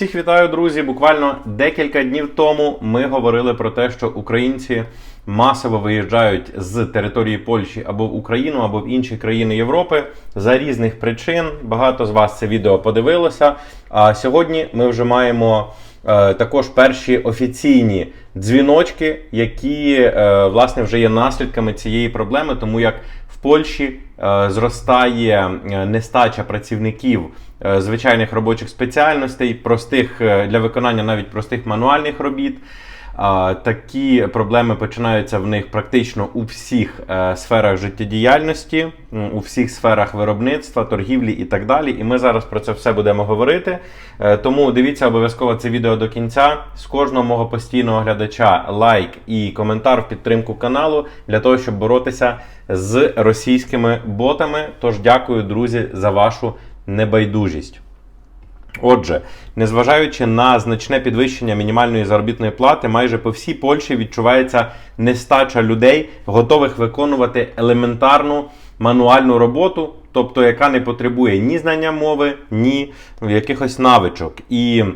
Всіх вітаю, друзі! Буквально декілька днів тому ми говорили про те, що українці масово виїжджають з території Польщі або в Україну, або в інші країни Європи за різних причин. Багато з вас це відео подивилося. А сьогодні ми вже маємо е, також перші офіційні дзвіночки, які е, власне вже є наслідками цієї проблеми, тому як Польщі е, зростає е, нестача працівників е, звичайних робочих спеціальностей, простих для виконання навіть простих мануальних робіт. Такі проблеми починаються в них практично у всіх е, сферах життєдіяльності, у всіх сферах виробництва, торгівлі і так далі. І ми зараз про це все будемо говорити. Е, тому дивіться обов'язково це відео до кінця. З кожного мого постійного глядача лайк і коментар в підтримку каналу для того, щоб боротися з російськими ботами. Тож дякую, друзі, за вашу небайдужість. Отже, незважаючи на значне підвищення мінімальної заробітної плати, майже по всій Польщі відчувається нестача людей, готових виконувати елементарну мануальну роботу, тобто яка не потребує ні знання мови, ні якихось навичок. І е,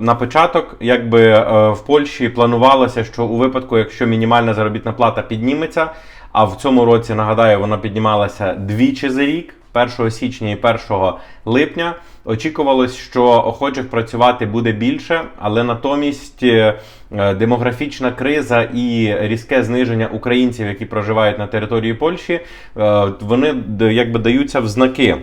на початок, якби е, в Польщі планувалося, що у випадку, якщо мінімальна заробітна плата підніметься, а в цьому році нагадаю, вона піднімалася двічі за рік. 1 січня і 1 липня очікувалось, що охочих працювати буде більше, але натомість е, демографічна криза і різке зниження українців, які проживають на території Польщі, е, вони якби даються в знаки.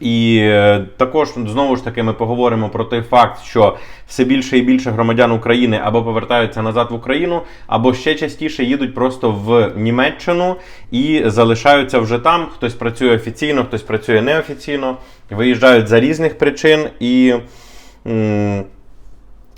І е, також знову ж таки ми поговоримо про той факт, що все більше і більше громадян України або повертаються назад в Україну, або ще частіше їдуть просто в Німеччину і залишаються вже там. Хтось працює офіційно, хтось працює неофіційно, виїжджають за різних причин і. м,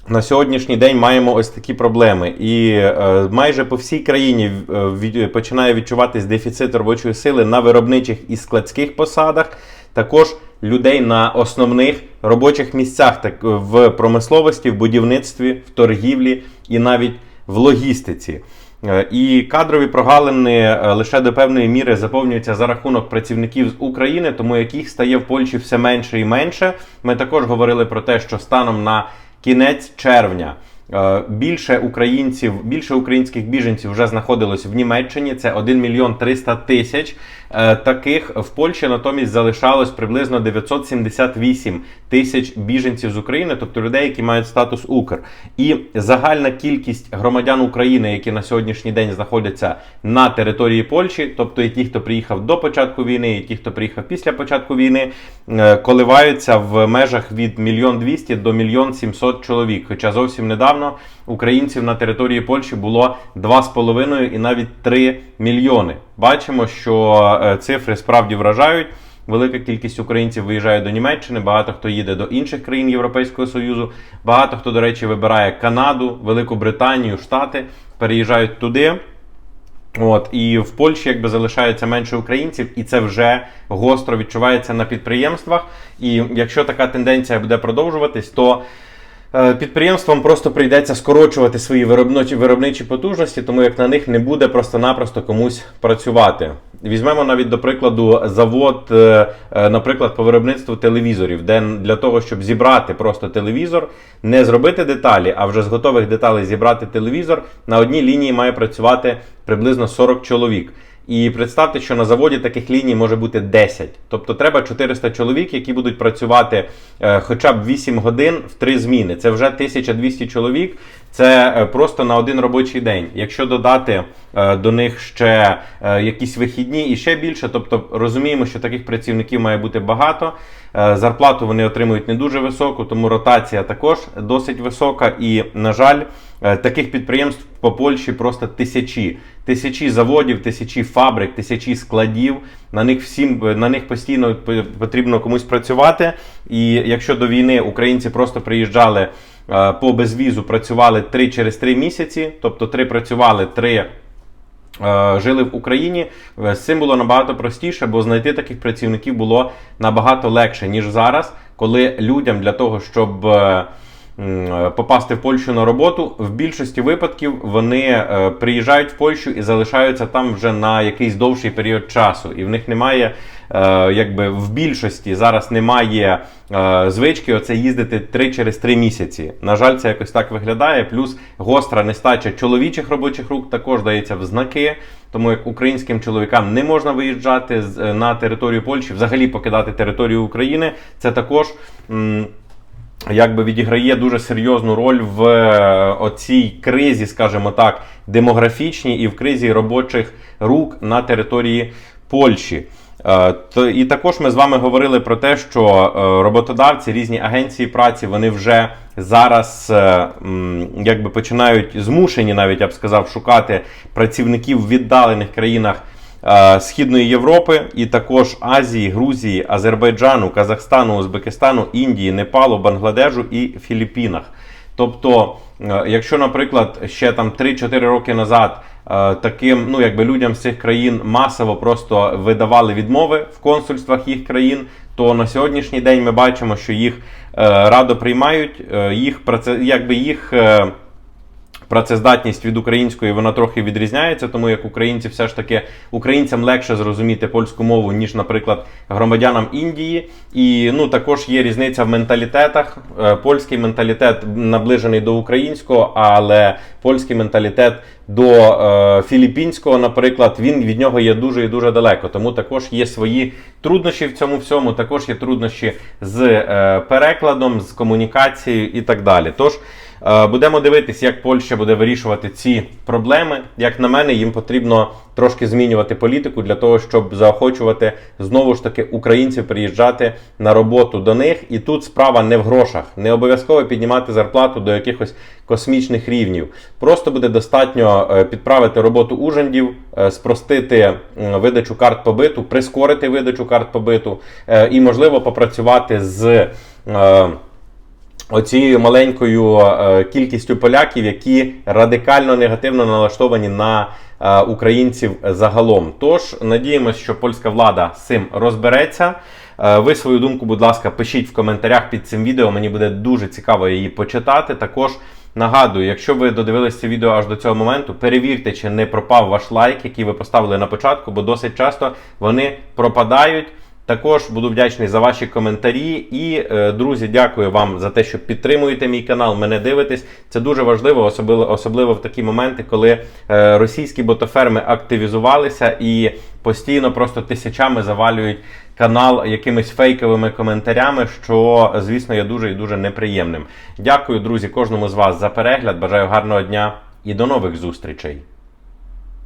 на сьогоднішній день маємо ось такі проблеми, і е, майже по всій країні е, від- починає відчуватись дефіцит робочої сили на виробничих і складських посадах. Також людей на основних робочих місцях, так в промисловості, в будівництві, в торгівлі і навіть в логістиці. Е, І кадрові прогалини е, лише до певної міри заповнюються за рахунок працівників з України, тому яких стає в Польщі все менше і менше. Ми також говорили про те, що станом на кінець червня. е, Більше українців, більше українських біженців вже знаходилось в Німеччині. Це 1 мільйон 300 тисяч. Е, Таких в Польщі натомість залишалось приблизно 978 тисяч біженців з України, тобто людей, які мають статус Укр. І загальна кількість громадян України, які на сьогоднішній день знаходяться на території Польщі, тобто і ті, хто приїхав до початку війни, і ті, хто приїхав після початку війни, е, коливаються в межах від 1 200 до 1 700 чоловік. Хоча зовсім недавно українців на території Польщі було 2,5 і навіть 3 мільйони. Бачимо, що е, цифри справді вражають. Велика кількість українців виїжджає до Німеччини, багато хто їде до інших країн Європейського Союзу. Багато хто, до речі, вибирає Канаду, Велику Британію, Штати, переїжджають туди. От і в Польщі якби залишається менше українців, і це вже гостро відчувається на підприємствах. І якщо така тенденція буде продовжуватись, то підприємствам просто прийдеться скорочувати свої виробничі, виробничі потужності, тому як на них не буде просто-напросто комусь працювати. Візьмемо навіть до прикладу завод, е, е, наприклад, по виробництву телевізорів, де для того, щоб зібрати просто телевізор, не зробити деталі, а вже з готових деталей зібрати телевізор, на одній лінії має працювати приблизно 40 чоловік. І представте, що на заводі таких ліній може бути 10. Тобто треба 400 чоловік, які будуть працювати е, хоча б 8 годин в 3 зміни. Це вже 1200 чоловік. Це е, просто на один робочий день. Якщо додати е, до них ще е, якісь вихідні і ще більше, тобто розуміємо, що таких працівників має бути багато. Зарплату вони отримують не дуже високу, тому ротація також досить висока. І, на жаль, таких підприємств по Польщі просто тисячі. Тисячі заводів, тисячі фабрик, тисячі складів. На них всім на них постійно потрібно комусь працювати. І якщо до війни українці просто приїжджали по безвізу, працювали 3 через 3 місяці, тобто 3 працювали, 3 е, жили в Україні, е, з цим було набагато простіше, бо знайти таких працівників було набагато легше, ніж зараз, коли людям для того, щоб е, попасти в Польщу на роботу, в більшості випадків вони е, приїжджають в Польщу і залишаються там вже на якийсь довший період часу. І в них немає, е, якби в більшості зараз немає е, звички оце їздити 3 через 3 місяці. На жаль, це якось так виглядає. Плюс гостра нестача чоловічих робочих рук також дається в знаки. Тому як українським чоловікам не можна виїжджати е, на територію Польщі, взагалі покидати територію України. Це також. Якби відіграє дуже серйозну роль в е, оцій кризі, скажімо так, демографічній і в кризі робочих рук на території Польщі. Е, то- І також ми з вами говорили про те, що е, роботодавці, різні агенції праці, вони вже зараз якби починають змушені, навіть я б сказав, шукати працівників в віддалених країнах Східної Європи, і також Азії, Грузії, Азербайджану, Казахстану, Узбекистану, Індії, Непалу, Бангладежу і Філіппінах. Тобто, е, якщо, наприклад, ще там 3-4 роки назад е, таким ну якби людям з цих країн масово просто видавали відмови в консульствах їх країн, то на сьогоднішній день ми бачимо, що їх е, радо приймають, е, їх праце- якби їх. Працездатність від української вона трохи відрізняється, тому як українці все ж таки українцям легше зрозуміти польську мову, ніж, наприклад, громадянам Індії. І ну також є різниця в менталітетах. Е, Польський менталітет наближений до українського, але польський менталітет до е, філіппінського, наприклад, він від нього є дуже і дуже далеко. Тому також є свої труднощі в цьому всьому. Також є труднощі з е, перекладом, з комунікацією і так далі. Тож. Е, Будемо дивитись, як Польща буде вирішувати ці проблеми. Як на мене, їм потрібно трошки змінювати політику для того, щоб заохочувати знову ж таки українців приїжджати на роботу до них. І тут справа не в грошах, не обов'язково піднімати зарплату до якихось космічних рівнів. Просто буде достатньо е, підправити роботу ужендів, е, спростити видачу карт побиту, прискорити видачу карт побиту і, можливо, попрацювати з. Оцією маленькою е, кількістю поляків, які радикально негативно налаштовані на е, українців загалом. Тож надіємося, що польська влада з цим розбереться. Е, Ви свою думку, будь ласка, пишіть в коментарях під цим відео. Мені буде дуже цікаво її почитати. Також нагадую, якщо ви додивились це відео аж до цього моменту, перевірте, чи не пропав ваш лайк, який ви поставили на початку, бо досить часто вони пропадають. Також буду вдячний за ваші коментарі. І, е, друзі, дякую вам за те, що підтримуєте мій канал, мене дивитесь. Це дуже важливо, особливо, особливо в такі моменти, коли е, російські ботоферми активізувалися і постійно просто тисячами завалюють канал якимись фейковими коментарями, що, звісно, є дуже і дуже неприємним. Дякую, друзі, кожному з вас за перегляд. Бажаю гарного дня і до нових зустрічей.